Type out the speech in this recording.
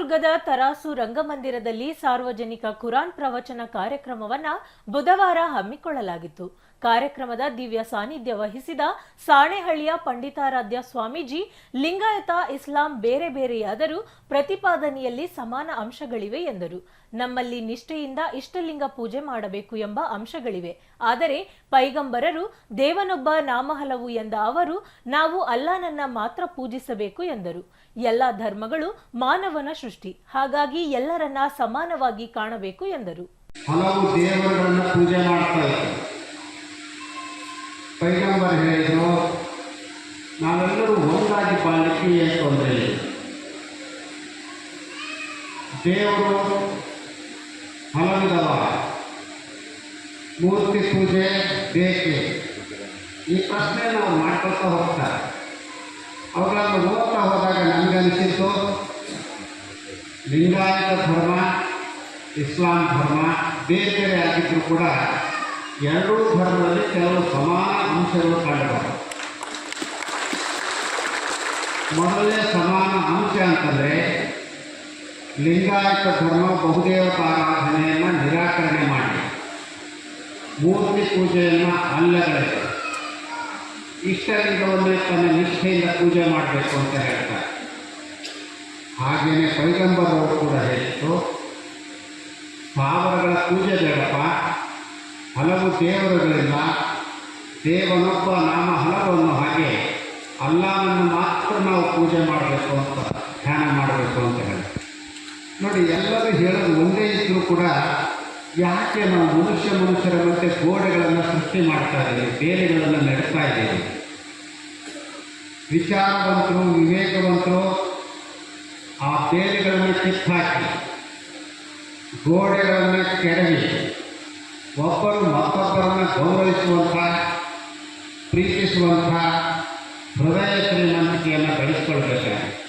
ಚಿತ್ರದುರ್ಗದ ತರಾಸು ರಂಗಮಂದಿರದಲ್ಲಿ ಸಾರ್ವಜನಿಕ ಕುರಾನ್ ಪ್ರವಚನ ಕಾರ್ಯಕ್ರಮವನ್ನ ಬುಧವಾರ ಹಮ್ಮಿಕೊಳ್ಳಲಾಗಿತ್ತು. ಕಾರ್ಯಕ್ರಮದ ದಿವ್ಯ ಸಾನ್ನಿಧ್ಯ ವಹಿಸಿದ ಸಾಣೆಹಳ್ಳಿಯ ಪಂಡಿತಾರಾಧ್ಯ ಸ್ವಾಮೀಜಿ, ಲಿಂಗಾಯತ ಇಸ್ಲಾಂ ಬೇರೆ ಬೇರೆಯಾದರೂ ಪ್ರತಿಪಾದನೆಯಲ್ಲಿ ಸಮಾನ ಅಂಶಗಳಿವೆ ಎಂದರು. ನಮ್ಮಲ್ಲಿ ನಿಷ್ಠೆಯಿಂದ ಇಷ್ಟಲಿಂಗ ಪೂಜೆ ಮಾಡಬೇಕು ಎಂಬ ಅಂಶಗಳಿವೆ. ಆದರೆ ಪೈಗಂಬರರು, ದೇವನೊಬ್ಬ ನಾಮ ಹಲವು ಎಂದ ಅವರು, ನಾವು ಅಲ್ಲಾನನ್ನ ಮಾತ್ರ ಪೂಜಿಸಬೇಕು ಎಂದರು. ಎಲ್ಲ ಧರ್ಮಗಳು ಮಾನವನ ಸೃಷ್ಟಿ. ಹಾಗಾಗಿ ಎಲ್ಲರನ್ನ ಸಮಾನವಾಗಿ ಕಾಣಬೇಕು ಎಂದರು. ಹಲವು ದೇವರುಗಳನ್ನ ಪೂಜೆ ಮಾಡ್ತಾರೆ ಪೈಗಂಬರ್ ಹೇಳಿದ್ರು, ನಾವೆಲ್ಲರೂ ಒಂದಾಗಿ ಬಾಳಲಿಕ್ಕೆ ಏನು ತೊಂದರೆ ದೇವರು ಹಲವಿದವ ಮೂರ್ತಿ ಪೂಜೆ ಬೇಕೆ? ಈ ಪ್ರಶ್ನೆ ನಾವು ಮಾಡ್ಕೊಳ್ತಾ ಹೋಗ್ತಾರೆ ಅವುಗಳನ್ನು ಓದ್ತಾ ಹೋದಾಗ ನಮಗನಿಸಿದ್ದು ಲಿಂಗಾಯತ ಧರ್ಮ ಇಸ್ಲಾಂ ಧರ್ಮ ಬೇರೆ ಬೇರೆ ಆಗಿದ್ದರೂ ಕೂಡ ಎರಡೂ ಧರ್ಮದಲ್ಲಿ ಕೆಲವು ಸಮಾನ ಅಂಶಗಳು ಕಂಡುಬರ್ತವೆ ಮೊದಲನೇ ಸಮಾನ ಅಂಶ ಅಂತಂದರೆ ಲಿಂಗಾಯತ ಧರ್ಮ ಬಹುದೇವತಾರಾಧನೆಯನ್ನು ನಿರಾಕರಣೆ ಮಾಡಿ ಮೂರ್ತಿ ಪೂಜೆಯನ್ನು ಅಲ್ಲಗಳೆದು ಇಷ್ಟಲಿಂಗವನ್ನೇ ತನ್ನ ನಿಷ್ಠೆಯಿಂದ ಪೂಜೆ ಮಾಡಬೇಕು ಅಂತ ಹೇಳ್ತಾರೆ ಹಾಗೆಯೇ ಪೈಗಂಬರವರು ಕೂಡ ಹೇಳಿತ್ತು ಪಾವರಗಳ ಪೂಜೆ ಬೇಡಪ್ಪ. ಹಲವು ದೇವರುಗಳಿಂದ ದೇವನೊಬ್ಬ ನಾಮ ಹಲವನ್ನು ಹಾಗೆ ಅಲ್ಲಾನನ್ನು ಮಾತ್ರ ನಾವು ಪೂಜೆ ಮಾಡಬೇಕು ಅಂತ, ಧ್ಯಾನ ಮಾಡಬೇಕು ಅಂತ ಹೇಳಿ. ನೋಡಿ, ಎಲ್ಲರೂ ಹೇಳೋದು ಒಂದೇ ಇದ್ದರೂ ಕೂಡ ಯಾಕೆ ನಾವು ಮನುಷ್ಯ ಮನುಷ್ಯರ ಮತ್ತೆ ಗೋಡೆಗಳನ್ನು ಸೃಷ್ಟಿ ಮಾಡ್ತಾ ಇದ್ದೀವಿ ಬೇರೆಗಳನ್ನು ನೆಡ್ತಾ ಇದ್ದೀವಿ? ವಿಚಾರವಂತರು, ವಿವೇಕವಂತರು ಬೇಲಿಗಳನ್ನು ಹಾಕಿ ಗೋಡೆಗಳನ್ನು ಕೆಡವಿ. ಒಬ್ಬರು ಮತ್ತೊಬ್ಬರನ್ನು ಗೌರವಿಸುವಂಥ ಪ್ರೀತಿಸುವಂಥ ಹೃದಯ ಶ್ರೀಮಂತಿಕೆಯನ್ನು ಬೆಳೆಸ್ಕೊಳ್ಬೇಕಾಗಿದೆ